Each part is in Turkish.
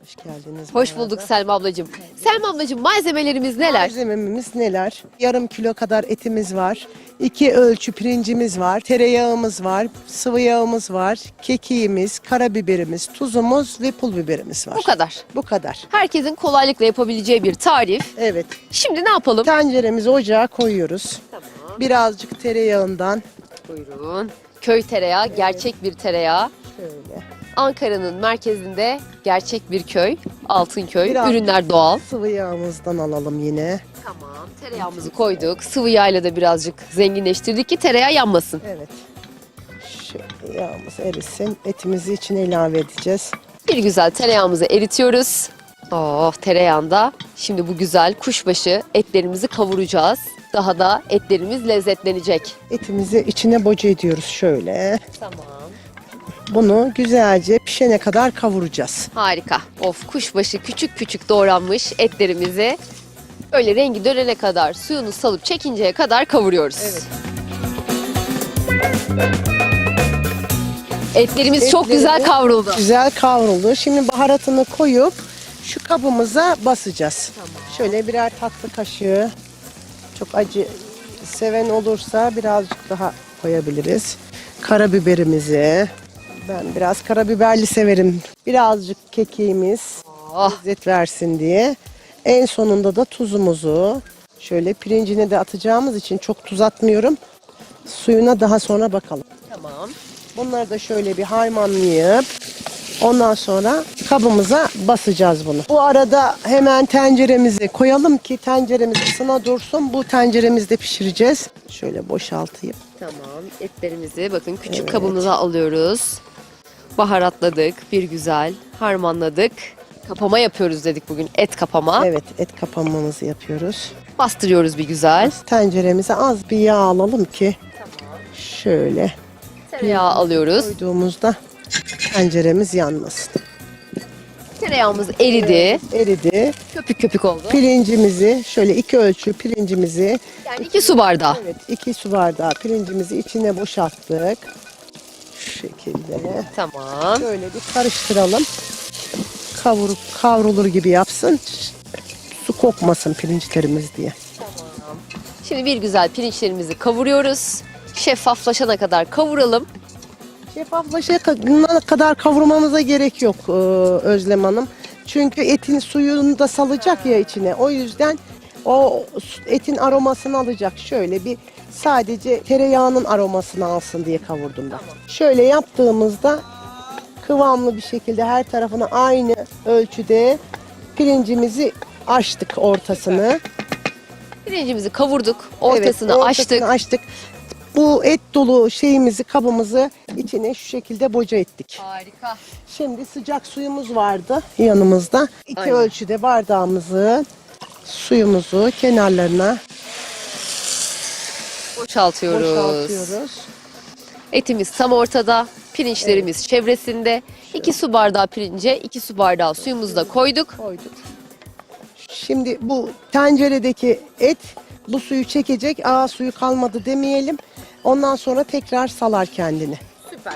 Hoş geldiniz. Hoş bu bulduk. Selma ablacığım. Selma ablacığım malzemelerimiz neler? Malzememiz neler? Yarım kilo kadar etimiz var. İki ölçü pirincimiz var. Tereyağımız var. Sıvı yağımız var. Kekiğimiz, karabiberimiz, tuzumuz ve pul biberimiz var. Bu kadar. Bu kadar. Herkesin kolaylıkla yapabileceği bir tarif. Evet. Şimdi ne yapalım? Tenceremizi ocağa koyuyoruz. Tamam. Birazcık tereyağından Buyurun. Köy tereyağı, gerçek bir tereyağı. şöyle Ankara'nın merkezinde gerçek bir köy, Altınköy. Biraz- Ürünler doğal. sıvı yağımızdan alalım yine. Tamam. Tereyağımızı koyduk. Sıvı yağıyla da birazcık zenginleştirdik ki tereyağı yanmasın. Evet. Şöyle yağımız erisin. Etimizi içine ilave edeceğiz. Bir güzel tereyağımızı eritiyoruz. Oh tereyağında. Şimdi bu güzel kuşbaşı etlerimizi kavuracağız. Daha da etlerimiz lezzetlenecek. Etimizi içine boca ediyoruz şöyle. Tamam. Bunu güzelce pişene kadar kavuracağız. Harika. Of kuşbaşı küçük küçük doğranmış etlerimizi öyle rengi dönene kadar suyunu salıp çekinceye kadar kavuruyoruz. Evet. Etlerimiz çok güzel Etlerimiz kavruldu. Güzel kavruldu. Şimdi baharatını koyup şu kabımıza basacağız. Şöyle birer tatlı kaşığı. Çok acı seven olursa birazcık daha koyabiliriz. Karabiberimizi. Ben biraz karabiberli severim. Birazcık kekiğimiz Oh, lezzet versin diye. En sonunda da tuzumuzu şöyle pirincine de atacağımız için çok tuz atmıyorum. Suyuna daha sonra bakalım. tamam. Bunları da şöyle bir harmanlayıp ondan sonra kabımıza basacağız bunu. Bu arada hemen tenceremizi koyalım ki tenceremiz ısına dursun. Bu tenceremizde pişireceğiz. Şöyle boşaltayım. Tamam. Etlerimizi bakın küçük Evet. kabımıza alıyoruz. Baharatladık. Bir güzel harmanladık. Kapama yapıyoruz dedik bugün. Et kapama. Evet et kapamamızı yapıyoruz. Bastırıyoruz bir güzel. Tenceremize az bir yağ alalım ki şöyle Tereyağı alıyoruz. koyduğumuzda tenceremiz yanmasın. Tereyağımız eridi. Eridi. Köpük köpük oldu. Pirincimizi şöyle iki ölçü pirincimizi Yani iki su bardağı. Evet, iki su bardağı pirincimizi içine boşalttık. Şekilde. Tamam. Böyle bir karıştıralım. Kavurup kavrulur gibi yapsın. Su kokmasın pirinçlerimiz diye. Şimdi bir güzel pirinçlerimizi kavuruyoruz. Şeffaflaşana kadar kavuralım. Şeffaflaşana kadar kavurmamıza gerek yok e, Özlem Hanım. Çünkü etin suyunu da salacak ya içine. O yüzden o etin aromasını alacak. Şöyle bir sadece tereyağının aromasını alsın diye kavurdum ben. Şöyle yaptığımızda kıvamlı bir şekilde her tarafına aynı ölçüde pirincimizi açtık ortasını. Pirincimizi kavurduk. Ortasını Evet, açtık. ortasını açtık. Bu et dolu şeyimizi kabımızı içine şu şekilde boca ettik. Harika. Şimdi sıcak suyumuz vardı yanımızda. İki Aynen. ölçüde bardağımızı suyumuzu kenarlarına Boşaltıyoruz. boşaltıyoruz. Etimiz tam ortada. Pirinçlerimiz çevresinde. 2 su bardağı pirince 2 su bardağı suyumuzu da koyduk. Koyduk. Şimdi bu tenceredeki et bu suyu çekecek. Aa suyu kalmadı demeyelim. Ondan sonra tekrar salar kendini. Süper.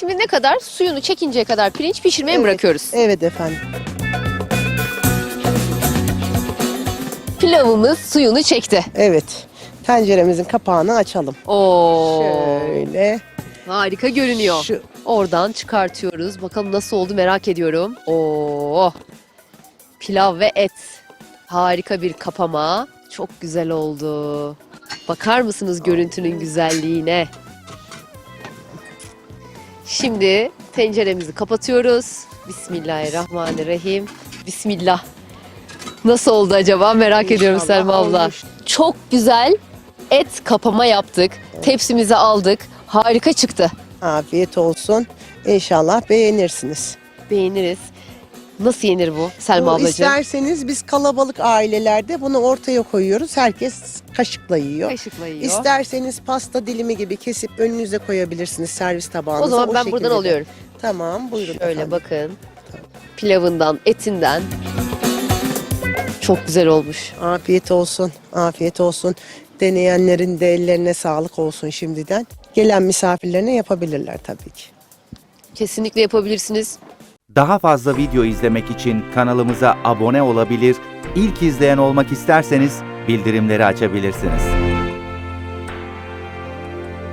Şimdi ne kadar? Suyunu çekinceye kadar pirinç pişirmeye Evet. bırakıyoruz. Evet efendim. Pilavımız suyunu çekti. Evet. Tenceremizin kapağını açalım. Oo. Şöyle. Harika görünüyor. Şu Oradan çıkartıyoruz. Bakalım nasıl oldu merak ediyorum. Oo. Pilav ve et. Harika bir kapama. Çok güzel oldu. Bakar mısınız görüntünün güzelliğine? Şimdi tenceremizi kapatıyoruz. Bismillahirrahmanirrahim. Bismillah. Nasıl oldu acaba merak ediyorum İnşallah Selma abla. olmuş. Çok güzel et kapama yaptık. Tepsimize aldık. Harika çıktı. Afiyet olsun. İnşallah beğenirsiniz. Beğeniriz. Nasıl yenir bu Selma Bu ablacığım? isterseniz biz kalabalık ailelerde bunu ortaya koyuyoruz. Herkes kaşıkla yiyor. Kaşıkla yiyor. İsterseniz pasta dilimi gibi kesip önünüze koyabilirsiniz servis tabağınıza. o zaman ben şekilde buradan de. alıyorum. Tamam buyurun Şöyle efendim. bakın. Pilavından, etinden. Çok güzel olmuş. Afiyet olsun. Afiyet olsun. Deneyenlerin de ellerine sağlık olsun şimdiden. Gelen misafirlerine yapabilirler tabii ki. Kesinlikle yapabilirsiniz. Daha fazla video izlemek için kanalımıza abone olabilir, ilk izleyen olmak isterseniz bildirimleri açabilirsiniz.